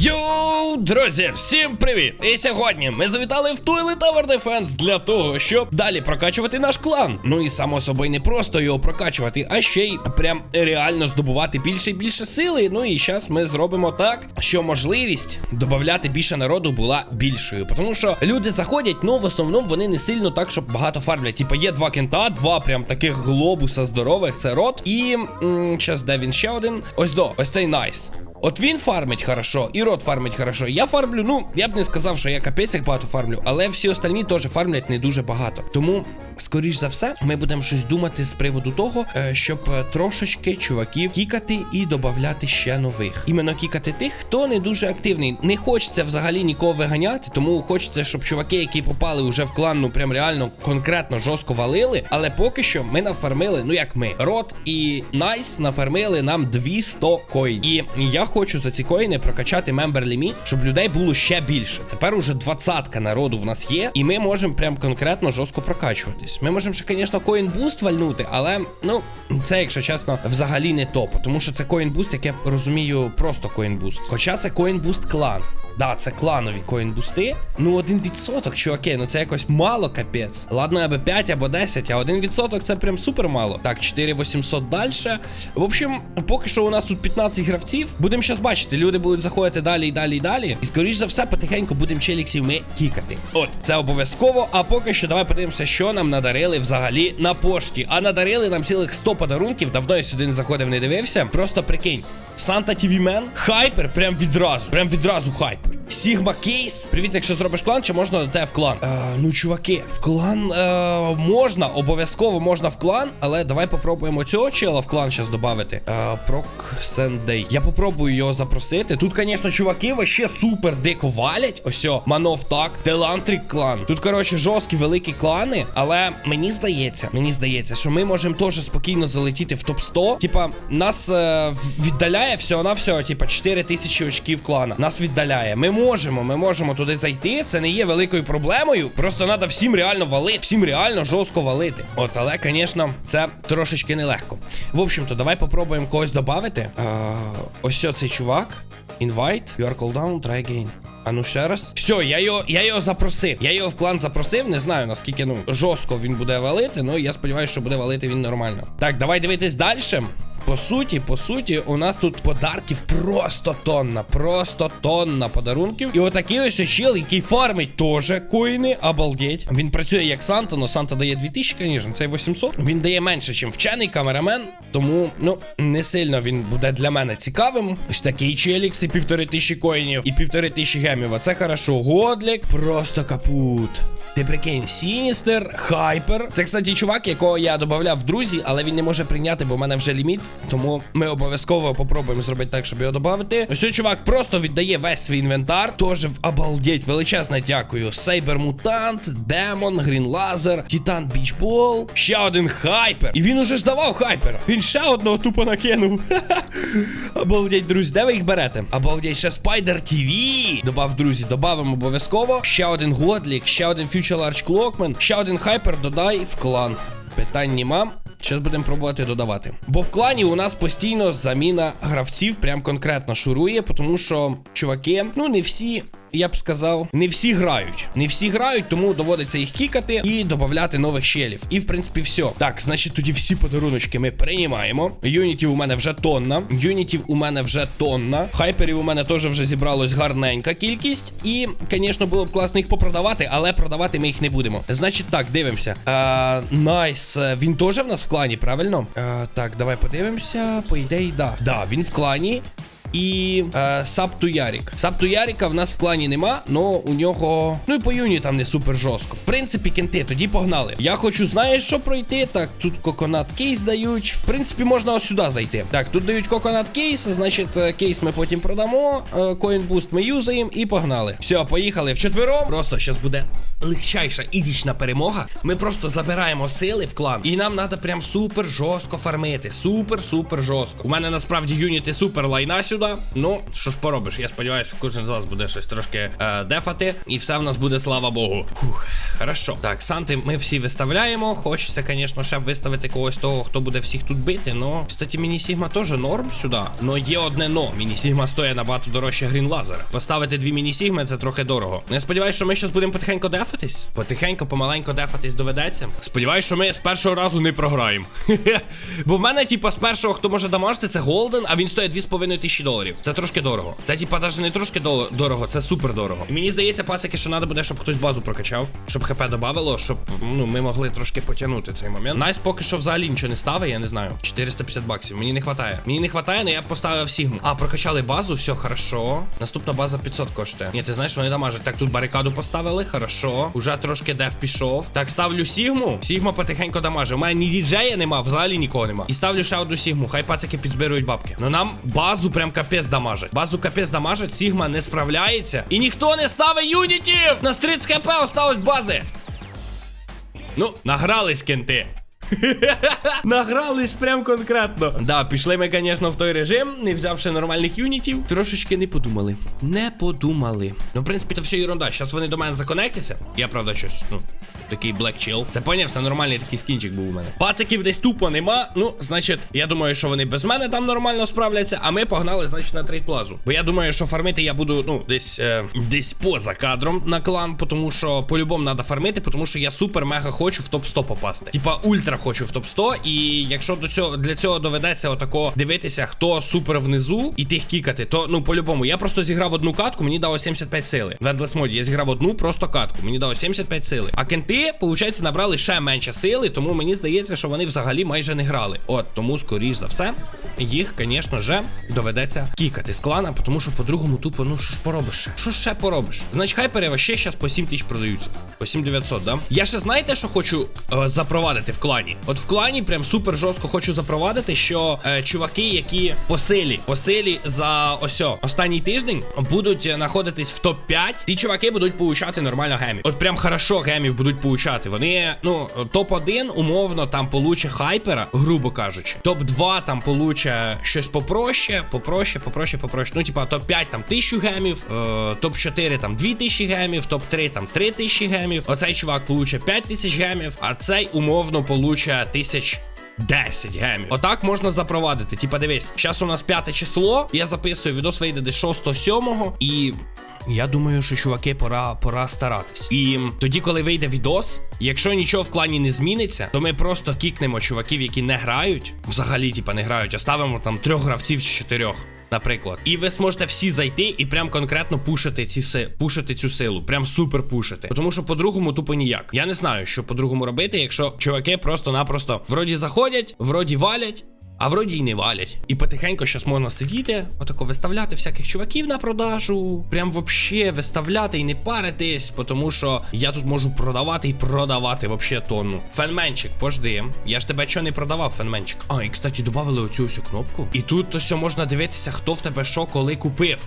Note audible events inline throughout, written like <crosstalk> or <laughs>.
Йоу, друзі, всім привіт! І сьогодні ми завітали в Toilet Tower Defense для того, щоб далі прокачувати наш клан. Ну і само собою не просто його прокачувати, а ще й прям реально здобувати більше і більше сили. Ну і зараз ми зробимо так, що можливість додати більше народу була більшою. Тому що люди заходять, ну в основному вони не сильно так, щоб багато фармлять. Типа є два кента, два прям таких глобуса здорових, це рот. І м, щас де він ще один. Ось до, ось цей найс. От він фармить хорошо, і рот фармить хорошо. Я фармлю, ну, я б не сказав, що я капець як багато фармлю, але всі остальні теж фармлять не дуже багато. Тому, скоріш за все, ми будемо щось думати з приводу того, е, щоб е, трошечки чуваків кікати і додати ще нових. Іменно кікати тих, хто не дуже активний. Не хочеться взагалі нікого виганяти, тому хочеться, щоб чуваки, які попали вже в клан, ну прям реально конкретно жорстко валили. Але поки що ми нафармили, ну як ми, рот і Найс нафармили нам 200 коїн. І я хочу за ці коїни прокачати мембер ліміт, щоб людей було ще більше. Тепер уже двадцятка народу в нас є, і ми можемо прям конкретно жорстко прокачуватись. Ми можемо ще, звісно, коінбуст вальнути, але ну це, якщо чесно, взагалі не топ, тому що це коінбуст, як я розумію, просто коінбуст. Хоча це коінбуст клан. Да, це кланові коін-бусти. Ну, один відсоток, чуваки, ну це якось мало капець. Ладно, аби 5 або 10, а один відсоток це прям супер мало. Так, 4800 далі. В общем, поки що у нас тут 15 гравців. Будемо зараз бачити, люди будуть заходити далі і далі і далі. І скоріш за все, потихеньку будемо челіксів ми кікати. От, це обов'язково. А поки що давай подивимося, що нам надарили взагалі на пошті. А надарили нам цілих 100 подарунків. Давно я сюди не заходив, не дивився. Просто прикинь. Санта Тівімен, Хайпер, прям відразу, прям відразу хайпер. Сігма Кейс. Привіт, якщо зробиш клан, чи можна до тебе в клан? Е, ну, чуваки, в клан е, можна, обов'язково можна в клан, але давай попробуємо цього чела в клан зараз додати. Е, Прок Сендей. Я попробую його запросити. Тут, звісно, чуваки вообще супер дико валять. Ось Манов так, Телантрик клан. Тут, коротше, жорсткі великі клани, але мені здається, мені здається, що ми можемо теж спокійно залетіти в топ 100 Типа, нас е, віддаляє всього на всього, типа 4 тисячі очків клана. Нас віддаляє. Ми можемо, ми можемо туди зайти. Це не є великою проблемою. Просто треба всім реально валити, всім реально жорстко валити. От, але, звісно, це трошечки нелегко. В общем-то, давай попробуємо когось додати. Ось цей чувак. Invite, you are called down, try again. А ну ще раз. Все, я його я його запросив. Я його в клан запросив. Не знаю наскільки ну жорстко він буде валити. Ну я сподіваюся, що буде валити він нормально. Так, давай дивитись далі. По суті, по суті, у нас тут подарків просто тонна, просто тонна подарунків. І отакий ось чел, який фармить теж коїни, обалдеть. Він працює як Санта, але Санта дає 2000, звісно, цей 800. Він дає менше, ніж вчений камерамен. Тому, ну, не сильно він буде для мене цікавим. Ось такий челікс і півтори тисячі коїнів, і півтори тисячі гемів. А це хорошо. Годлік, просто капут. Ти прикинь, Сіністер, Хайпер. Це, кстати, чувак, якого я додавав в друзі, але він не може прийняти, бо в мене вже ліміт. Тому ми обов'язково попробуємо зробити так, щоб його додати. Ось цей чувак просто віддає весь свій інвентар. Тож обалдеть, величезне дякую. Сейбер Мутант, Демон, Грін Лазер, Титан Бічбол, ще один хайпер. І він уже ж давав хайпера. Він ще одного тупо накинув. <laughs> Обалдеть, друзі, де ви їх берете? Обалдеть, ще Спайдер ТВ. Добав, друзі, добавимо обов'язково. Ще один Годлік, ще один Future Large Clockman, ще один хайпер додай в клан. Питань нема. Зараз будемо пробувати додавати. Бо в клані у нас постійно заміна гравців, прям конкретно шурує, тому що чуваки, ну не всі. Я б сказав, не всі грають. Не всі грають, тому доводиться їх кікати і додати нових щелів. І в принципі все. Так, значить, тоді всі подаруночки ми приймаємо. Юнітів у мене вже тонна. Юнітів у мене вже тонна. Хайперів у мене теж вже зібралось гарненька кількість. І, звісно, було б класно їх попродавати, але продавати ми їх не будемо. Значить, так, дивимося. Найс. Е, він теж в нас в клані, правильно? Е, так, давай подивимося. По ідеї, да. Да, він в клані. І е, Сапту Ярік. Сапту Яріка в нас в клані нема, но у нього. Ну і по юні там не супер жорстко. В принципі, кенти, тоді погнали. Я хочу, знаєш, що пройти. Так, тут коконат кейс дають. В принципі, можна ось сюди зайти. Так, тут дають коконат кейс, значить, е, кейс ми потім продамо. Коін буст ми юзаємо і погнали. Все, поїхали вчетвером. Просто зараз буде легчайша ізічна перемога. Ми просто забираємо сили в клан. І нам треба прям супер жорстко фармити. Супер, супер жорстко. У мене насправді юніти супер лайна сюди. Сюди. Ну, що ж поробиш, я сподіваюся, кожен з вас буде щось трошки е, дефати, і все в нас буде, слава Богу. Фух, хорошо. Так, Санти ми всі виставляємо. Хочеться, звісно, ще виставити когось того, хто буде всіх тут бити. Но, кстати, міні-сігма теж норм сюди. Но є одне но. Міні-сігма стоїть набагато дорожче грін лазера. Поставити дві міні-сігми це трохи дорого. Ну, я сподіваюся, що ми зараз будемо потихеньку дефатись. Потихеньку, помаленьку дефатись доведеться. Сподіваюсь, що ми з першого разу не програємо. <laughs> Бо в мене, типа, з першого, хто може дамажити, це Голден, а він стоїть 2,5 тисячі доларів. Це трошки дорого. Це, типа, навіть не трошки дорого, це супер дорого. І мені здається, пацики, що треба буде, щоб хтось базу прокачав, щоб хп добавило, щоб ну, ми могли трошки потягнути цей момент. Найс поки що взагалі нічого не ставить, я не знаю. 450 баксів. Мені не вистачає. Мені не вистачає, але я поставив Сігму. А, прокачали базу, все хорошо. Наступна база 500 коштує. Ні, ти знаєш, вони дамажать. Так, тут барикаду поставили, хорошо. Уже трошки деф пішов. Так, ставлю Сігму. Сігма потихеньку дамаже. У мене ні діджея нема, взагалі нікого нема. І ставлю ще одну Сігму. Хай пацики підзбирують бабки. Ну нам базу прям капець дамажить. Базу капець дамажить, Сігма не справляється. І ніхто не ставить юнітів! На 30 хп осталось бази. Ну, награлись кенти. <laughs> Награлись прям конкретно. Да, пішли ми, звісно, в той режим, не взявши нормальних юнітів. Трошечки не подумали. Не подумали. Ну, в принципі, то все ерунда. Зараз вони до мене законектяться. Я правда щось, ну. Такий Black Chill. Це поняв, це нормальний такий скінчик був у мене. Пациків десь тупо нема. Ну, значить, я думаю, що вони без мене там нормально справляться, а ми погнали, значить, на трейд плазу. Бо я думаю, що фармити я буду, ну, десь е, десь поза кадром на клан, тому що по-любому треба фармити, тому що я супер-мега хочу в топ-100 попасти. Типа ультра хочу в топ-100. І якщо до цього для цього доведеться отако дивитися, хто супер внизу і тих кікати, то ну по-любому. Я просто зіграв одну катку, мені дало 75 сили. В Endless моді я зіграв одну просто катку, мені дало 75 сили. А кенти, виходить, набрали ще менше сили, тому мені здається, що вони взагалі майже не грали. От тому, скоріш за все, їх, звісно же, доведеться кікати з клана, тому що по-другому тупо, ну що ж поробиш? Що ще поробиш? Значить, хайпери вообще зараз по 7 тисяч продаються. По 7900, да? Я ще знаєте, що хочу е, запровадити в клані? От в клані прям супер жорстко хочу запровадити, що е, чуваки, які по силі, по силі за ось останній тиждень будуть е, знаходитись в топ-5, ті чуваки будуть получати нормально гемів. От прям хорошо гемів будуть получати. Вони, ну, топ-1 умовно там получе хайпера, грубо кажучи. Топ-2 там получе щось попроще, попроще, попроще, попроще. Ну, типа, топ-5 там 1000 гемів, е, топ-4 там 2000 гемів, топ-3 там 3000 гемів. Оцей чувак получе 5000 гемів, а цей умовно получе 1000 10 гемів. Отак можна запровадити. Типа, дивись, зараз у нас п'яте число. Я записую, відос вийде десь 6-7 і. Я думаю, що чуваки, пора пора старатись. І тоді, коли вийде відос, якщо нічого в клані не зміниться, то ми просто кікнемо чуваків, які не грають. Взагалі, типа, не грають, оставимо там трьох гравців чи чотирьох. Наприклад, і ви зможете всі зайти і прям конкретно пушити ці си, пушити цю силу, прям супер пушити. Тому що по-другому тупо ніяк. Я не знаю, що по-другому робити, якщо чуваки просто-напросто вроді заходять, вроді валять. А вроді й не валять. І потихеньку щас можна сидіти, отако виставляти всяких чуваків на продажу. Прям вообще виставляти і не паритись, тому що я тут можу продавати і продавати вообще тонну. Фенменчик, пожди. Я ж тебе чого не продавав, фенменчик. А, і кстати, додали оцю всю кнопку. І тут все можна дивитися, хто в тебе що коли купив.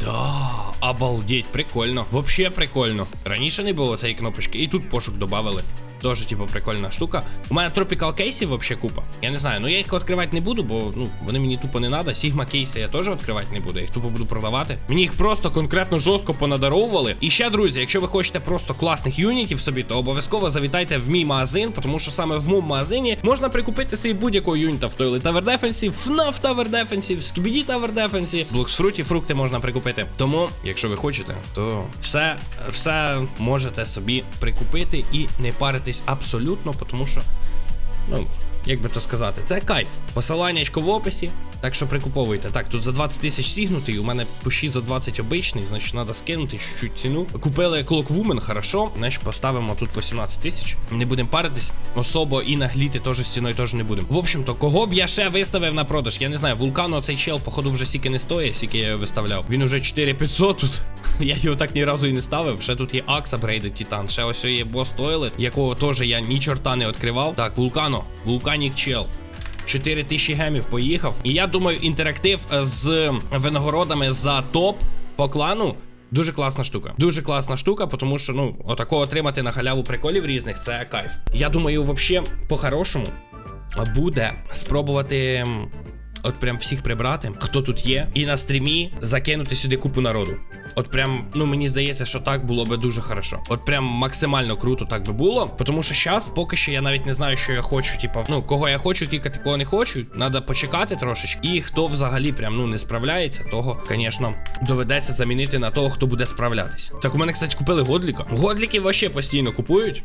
Да, обалдеть, прикольно. Вообще прикольно. Раніше не було цієї кнопочки, і тут пошук додали. Тоже, типу, прикольна штука. У мене тропікал кейсів вообще купа. Я не знаю, ну я їх відкривати не буду, бо ну вони мені тупо не треба. Сігма кейси я теж відкривати не буду, я їх тупо буду продавати. Мені їх просто конкретно жорстко понадаровували. І ще, друзі, якщо ви хочете просто класних юнітів собі, то обов'язково завітайте в мій магазин, тому що саме в моєму магазині можна прикупити собі будь-якого юніта в Toilet Tower Defense, FNAF Tower Defense, Skibidi Tower Defense, Fruity, фрукти можна прикупити. Тому, якщо ви хочете, то все, все можете собі прикупити і не паритись абсолютно, тому що, ну, як би то сказати, це кайф. Посиланнячко в описі. Так що прикуповуйте. Так, тут за 20 тисяч сігнутий, у мене пущі за 20 обичний, значить треба скинути чуть-чуть ціну. Купили Clockwoman, хорошо. Значить, поставимо тут 18 тисяч. Не будемо паритись. Особо і нагліти теж з ціною теж не будемо. В общем-то, кого б я ще виставив на продаж? Я не знаю, вулкану цей чел, походу, вже сіки не стоїть, сіки я його виставляв. Він уже 4500 тут. <laughs> Я його так ні разу і не ставив. Ще тут є Акс Апгрейдед Титан. Ще ось є бос Тойлет, якого теж я ні чорта не відкривав. Так, вулкано, вулканік чел. 4 тисячі гемів поїхав. І я думаю, інтерактив е, з винагородами за топ по клану. Дуже класна штука. Дуже класна штука, тому що, ну, отако отримати на халяву приколів різних це кайф. Я думаю, взагалі, по-хорошому буде спробувати от прям всіх прибрати, хто тут є, і на стрімі закинути сюди купу народу. От прям, ну мені здається, що так було би дуже хорошо. От прям максимально круто так би було. Тому що зараз поки що я навіть не знаю, що я хочу, типа, ну кого я хочу кікати, кого не хочу. Надо почекати трошечки. І хто взагалі прям ну не справляється, того, звісно, доведеться замінити на того, хто буде справлятися. Так, у мене, кстати, купили годліка. Годліки вообще постійно купують.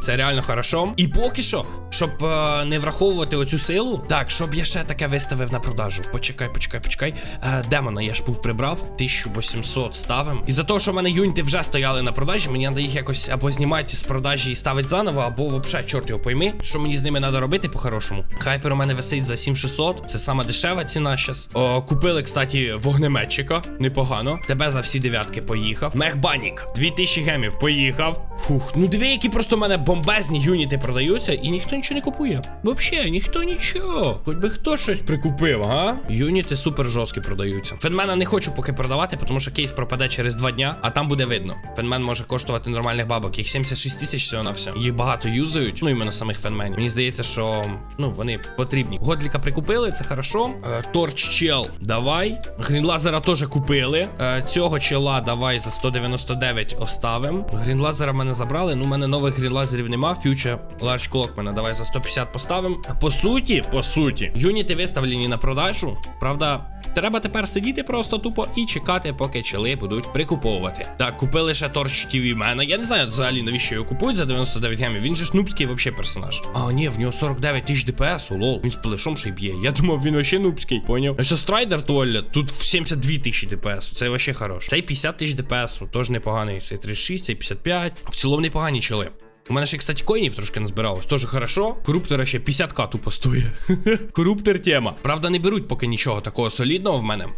Це реально хорошо. І поки що, щоб е, не враховувати оцю силу. Так, щоб я ще таке виставив на продажу. Почекай, почекай, почекай. Е, демона я ж був прибрав. 1800 ставим. І за того, що в мене юніти вже стояли на продажі, мені треба їх якось або знімати з продажі і ставити заново, або взагалі, чорт його пойми. Що мені з ними треба робити по-хорошому? Хайпер у мене висить за 7600. Це сама дешева ціна зараз. Купили, кстати, вогнеметчика. Непогано. Тебе за всі дев'ятки поїхав. Мехбанік. 2000 гемів поїхав. Фух. Ну диви, які просто в мене бомбезні юніти продаються, і ніхто нічого не купує. Взагалі, ніхто нічого. Хоч би хто щось прикупив, га? Юніти супер жорсткі продаються. Фенмена не хочу поки продавати, тому що кейс пропаде через два дня, а там буде видно. Фенмен може коштувати нормальних бабок. Їх 76 тисяч всього на все. Їх багато юзають. Ну іменно самих фенменів. Мені здається, що ну вони потрібні. Годліка прикупили, це хорошо. Е, Торч чел, давай. Грінлазера теж купили. Е, цього чела давай за 199 оставим. Грінлазера мене забрали. Ну, у мене нових грінлазерів нема. Фьючер Large Clock мене давай за 150 поставим. По суті, по суті, юніти виставлені на продажу. Правда. Треба тепер сидіти просто тупо і чекати, поки чели будуть прикуповувати. Так, купили ще Торч TV мене. Я не знаю взагалі навіщо його купують за 99 гемів. Він же ж нубський вообще персонаж. А, ні, в нього 49 тисяч ДПС, лол. Він з плешом ще й б'є. Я думав, він вообще нубський, поняв. Ось страйдер Толля, тут 72 тисячі ДПС. Це вообще хорош. Цей 50 тисяч ДПС, теж непоганий. Цей 36, цей 55. В цілому непогані чели. У мене ще, кстати, коїнів трошки назбиралось. Тоже хорошо. Коруптора ще 50к тупо стоїть. <laughs> Коруптер тема. Правда, не беруть поки нічого такого солідного в мене.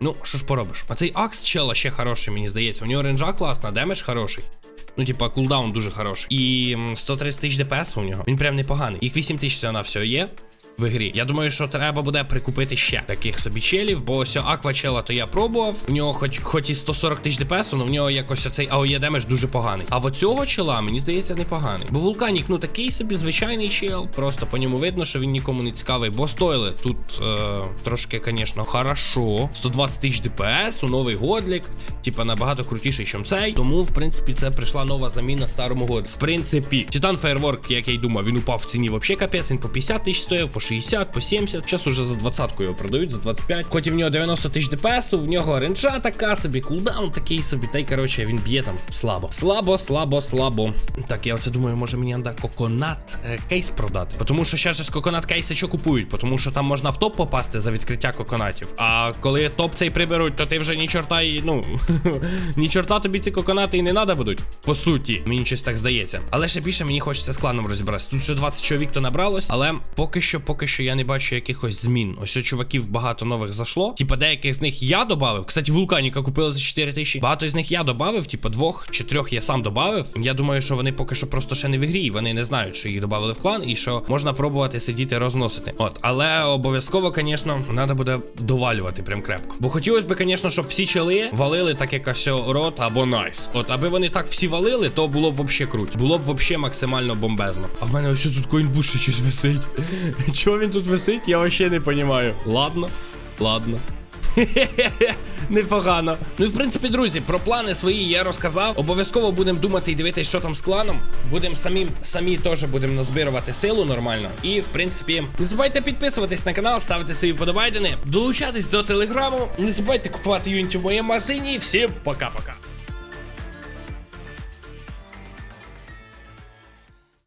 Ну, що ж поробиш? А цей акс чела ще хороший, мені здається. У нього ренджа класна, демедж хороший. Ну, типа, кулдаун дуже хороший. І 130 тисяч ДПС у нього. Він прям непоганий. Їх 8 тисяч на все є. В грі. Я думаю, що треба буде прикупити ще таких собі челів, бо ось аквачела то я пробував. У нього хоч хоч і 140 тисяч ДПС, але в нього якось оцей АОЄ демедж дуже поганий. А в оцього чела, мені здається, непоганий. Бо вулканік, ну такий собі звичайний чел. Просто по ньому видно, що він нікому не цікавий. Бо стойли тут е, трошки, звісно, хорошо. 120 тисяч ДПС, у новий годлік. Типа набагато крутіший, ніж цей. Тому, в принципі, це прийшла нова заміна старому году. В принципі, Титан Фейерворк, як я й думав, він упав в ціні взагалі капець. Він по 50 тисяч стояв, по 60, по 70. Зараз уже за 20 його продають, за 25. Хоч і в нього 90 тисяч ДПС, в нього ренджа така собі, кулдаун такий собі. Та й коротше, він б'є там слабо. Слабо, слабо, слабо. Так, я оце думаю, може мені треба коконат е, кейс продати. Тому що зараз ж коконат кейси що купують, тому що там можна в топ попасти за відкриття коконатів. А коли топ цей приберуть, то ти вже ні чорта і ну <laughs> ні чорта тобі ці коконати і не треба будуть. По суті, мені щось так здається. Але ще більше мені хочеться з кланом розібратися. Тут ще 20 чоловік то набралось, але поки що, поки що я не бачу якихось змін. Ось у чуваків багато нових зашло. Типа деяких з них я додав. Кстати, вулканіка купили за 4 тисячі. Багато з них я додав, типа двох чи трьох я сам додав. Я думаю, що вони поки що просто ще не в грі. Вони не знають, що їх додали в клан, і що можна пробувати сидіти розносити. От, але обов'язково, звісно, треба буде довалювати прям крепко. Бо хотілося б, звісно, щоб всі чели валили так як ось рот або найс. От, аби вони так всі валили, то було б вообще круть. Було б вообще максимально бомбезно. А в мене ось тут коінбуш щось висить. Чого він тут висить? Я вообще не розумію. Ладно, ладно. <laughs> Непогано. Ну і в принципі, друзі, про плани свої я розказав. Обов'язково будемо думати і дивитися, що там з кланом. Будемо самі, самі теж будемо назбирувати силу нормально. І в принципі, не забувайте підписуватись на канал, ставити свої вподобайдени, долучатись до телеграму. Не забувайте купувати юнітів в моєму магазині. Всім пока-пока.